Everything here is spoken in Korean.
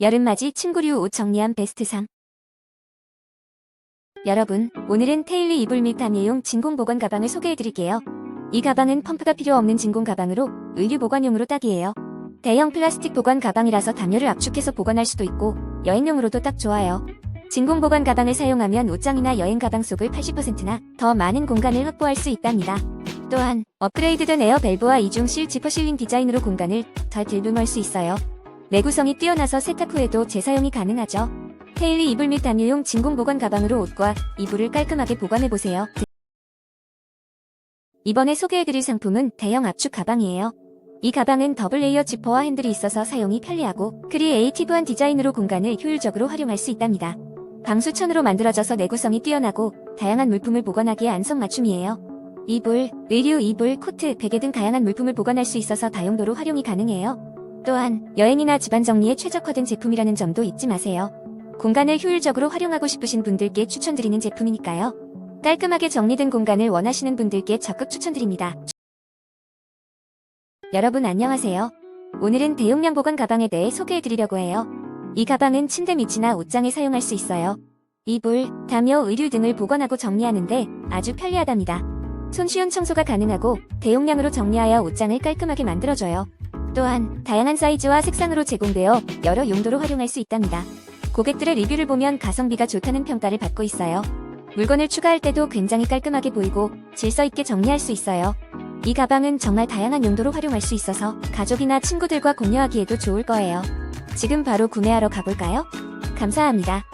여름맞이 친구류 옷 정리함 베스트상 여러분, 오늘은 테일리 이불 및 담예용 진공 보관 가방을 소개해드릴게요. 이 가방은 펌프가 필요 없는 진공 가방으로 의류 보관용으로 딱이에요. 대형 플라스틱 보관 가방이라서 담요를 압축해서 보관할 수도 있고 여행용으로도 딱 좋아요. 진공 보관 가방을 사용하면 옷장이나 여행 가방 속을 80%나 더 많은 공간을 확보할 수 있답니다. 또한 업그레이드된 에어 밸브와 이중 실 지퍼 실링 디자인으로 공간을 더 딜룸할 수 있어요. 내구성이 뛰어나서 세탁 후에도 재사용이 가능하죠. 테일리 이불 및 담요용 진공 보관 가방으로 옷과 이불을 깔끔하게 보관해보세요. 이번에 소개해드릴 상품은 대형 압축 가방이에요. 이 가방은 더블 레이어 지퍼와 핸들이 있어서 사용이 편리하고 크리에이티브한 디자인으로 공간을 효율적으로 활용할 수 있답니다. 방수천으로 만들어져서 내구성이 뛰어나고 다양한 물품을 보관하기에 안성맞춤이에요. 이불, 의류, 이불, 코트, 베개 등 다양한 물품을 보관할 수 있어서 다용도로 활용이 가능해요. 또한 여행이나 집안 정리에 최적화된 제품이라는 점도 잊지 마세요. 공간을 효율적으로 활용하고 싶으신 분들께 추천드리는 제품이니까요. 깔끔하게 정리된 공간을 원하시는 분들께 적극 추천드립니다. 여러분 안녕하세요. 오늘은 대용량 보관 가방에 대해 소개해드리려고 해요. 이 가방은 침대 밑이나 옷장에 사용할 수 있어요. 이불, 담요, 의류 등을 보관하고 정리하는데 아주 편리하답니다. 손쉬운 청소가 가능하고 대용량으로 정리하여 옷장을 깔끔하게 만들어줘요. 또한 다양한 사이즈와 색상으로 제공되어 여러 용도로 활용할 수 있답니다. 고객들의 리뷰를 보면 가성비가 좋다는 평가를 받고 있어요. 물건을 추가할 때도 굉장히 깔끔하게 보이고 질서 있게 정리할 수 있어요. 이 가방은 정말 다양한 용도로 활용할 수 있어서 가족이나 친구들과 공유하기에도 좋을 거예요. 지금 바로 구매하러 가볼까요? 감사합니다.